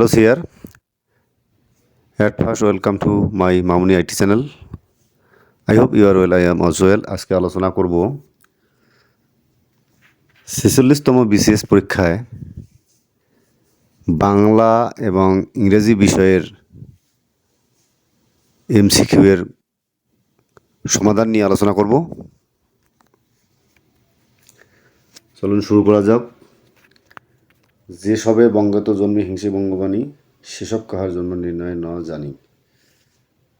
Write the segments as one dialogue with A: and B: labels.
A: Hello sir at first welcome to my Mamuni IT channel I hope you are well I am also well আজকে আলোচনা করব ছেচল্লিশতম বিশেষ পরীক্ষায় বাংলা এবং ইংরেজি বিষয়ের এম এর সমাধান নিয়ে আলোচনা করব। চলুন শুরু করা যাক। যে সবে বঙ্গত জন্মে হিংসে বঙ্গবাণী সেসব কাহার জন্ম নির্ণয় ন জানি।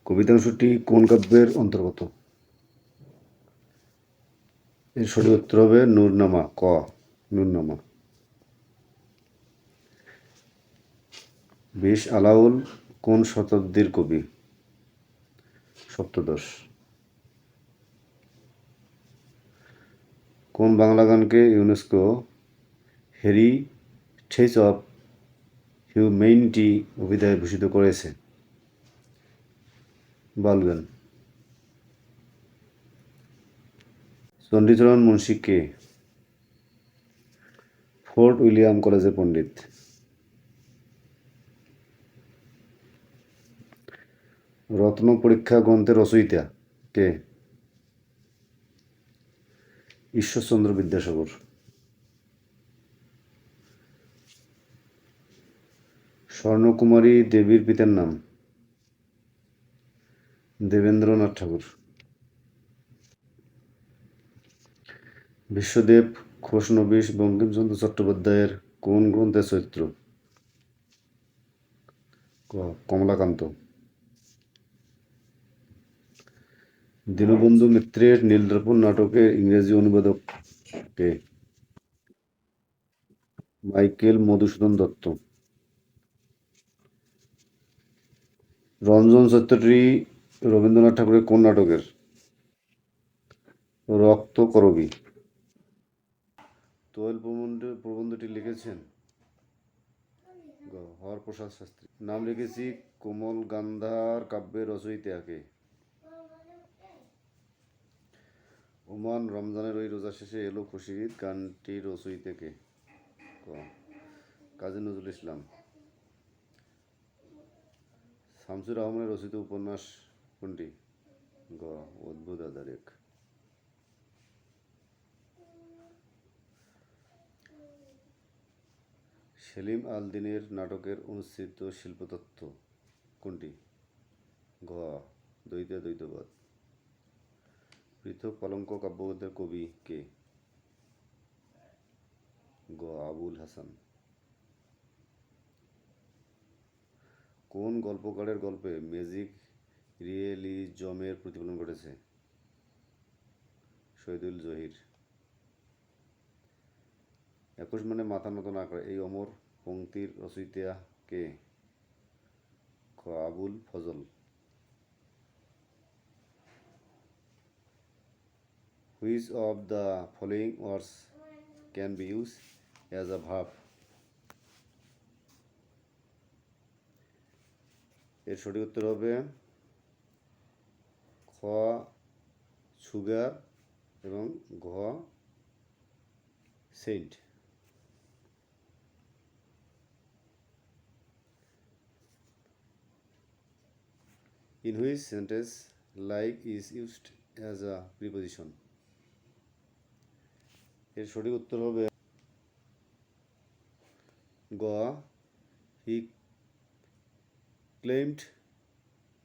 A: কবিতাংশটি কোন কাব্যের অন্তর্গত? এর সঠিক উত্তর হবে নূরনামা, ক, নূরনামা। বিশ আলাউল কোন শতাব্দীর কবি? সপ্তদশ। কোন বাংলা গানকে ইউনেস্কো হেরিটেজ অফ হিউম্যানিটি অভিধায় ভূষিত করেছে। বালগান চণ্ডীচরণ মুন্সী কে? ফোর্ট উইলিয়াম কলেজের পণ্ডিত। রত্ন পরীক্ষা গ্রন্থের রচয়িতা কে? ঈশ্বরচন্দ্র বিদ্যাসাগর। স্বর্ণকুমারী দেবীর পিতার নাম। দেবেন্দ্রনাথ ঠাকুর। বিশ্বদেব ঘোষনবীশ বঙ্কিমচন্দ্র চট্টোপাধ্যায়ের কোন গ্রন্থের চরিত্র? কমলাকান্ত। দীনবন্ধু মিত্রের নীলদর্পণ নাটকের ইংরেজি অনুবাদক কে? মাইকেল মধুসূদন দত্ত। রঞ্জন চরিত্রটি রবীন্দ্রনাথ ঠাকুরের কোন নাটকের? রক্ত করবী। তোয়েল প্রবন্ধ, প্রবন্ধটি লিখেছেন হরপ্রসাদ শাস্ত্রী। নাম লিখেছি কোমল গান্ধার কাব্যের রচয়িতাকে। ওমান রমজানের ওই রোজা শেষে এলো ঈদ গানটি রচয়িতাকে। কাজী নজরুল ইসলাম। শামসুর আহমেদের রচিত উপন্যাস কোনটি? গ, অদ্ভুত আদারেক সেলিম আল দিনের নাটকের অনুসৃত শিল্পতত্ত্ব কোনটি? ঘ দ্বৈত দ্বৈতবাদ। পৃথক কলঙ্ক কাব্যগ্রন্থের কবি কে? গ, আবুল হাসান। কোন গল্পকারের গল্পে ম্যাজিক রিয়েলিজমের প্রতিফলন ঘটেছে? শহীদুল জহির। একুশ মানে মাথা নত না করে। এই অমর পঙ্ক্তির রচয়িতা কে? Abul Fazal. Which of the following words can be use as a ভাব এর সঠিক উত্তর হবে খ, সুগার এবং ঘ, cent. In which sentence like is used as a preposition এর সঠিক উত্তর হবে গ হি claimed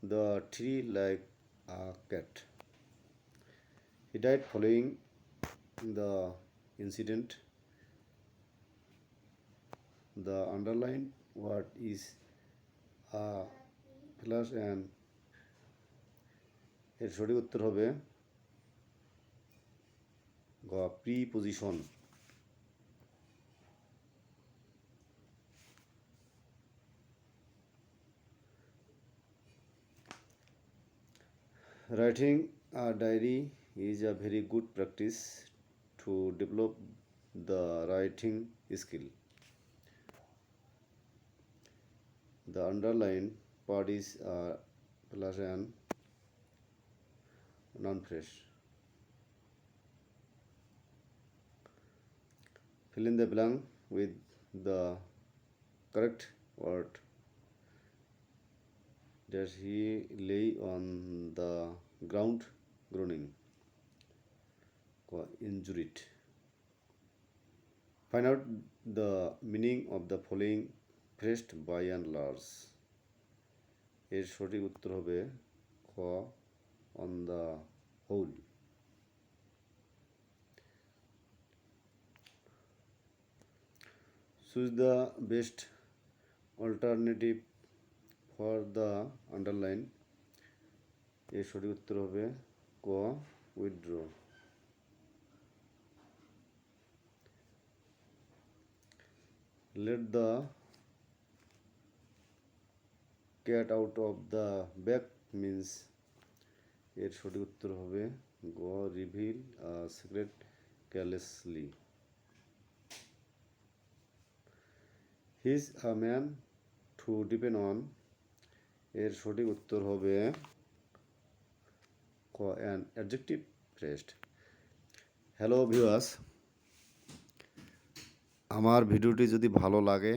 A: the tree like a cat he died following the incident the underlined word is a plus and এর সঠিক উত্তর হবে গ preposition Writing a diary is a very good practice to develop the writing skill. The underlined parties are plus and non-fresh. Fill in the blank with the correct word that he lay on the ground groaning ক injured. Find out the meaning of the following phrase by and large এর সঠিক উত্তর হবে খ on the whole choose the best alternative for the underline এর সঠিক উত্তর হবে ক withdraw let the cat out of the bag means এর সঠিক উত্তর হবে গ reveal secret carelessly he is a man to depend on এর সঠিক উত্তর হবে an adjective rest hello viewers আমার ভিডিওটি যদি ভালো লাগে,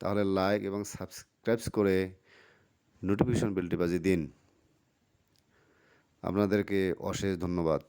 A: তাহলে লাইক এবং সাবস্ক্রাইব করে নোটিফিকেশন বেলটি বাজিয়ে দিন। আপনাদেরকে অশেষ ধন্যবাদ।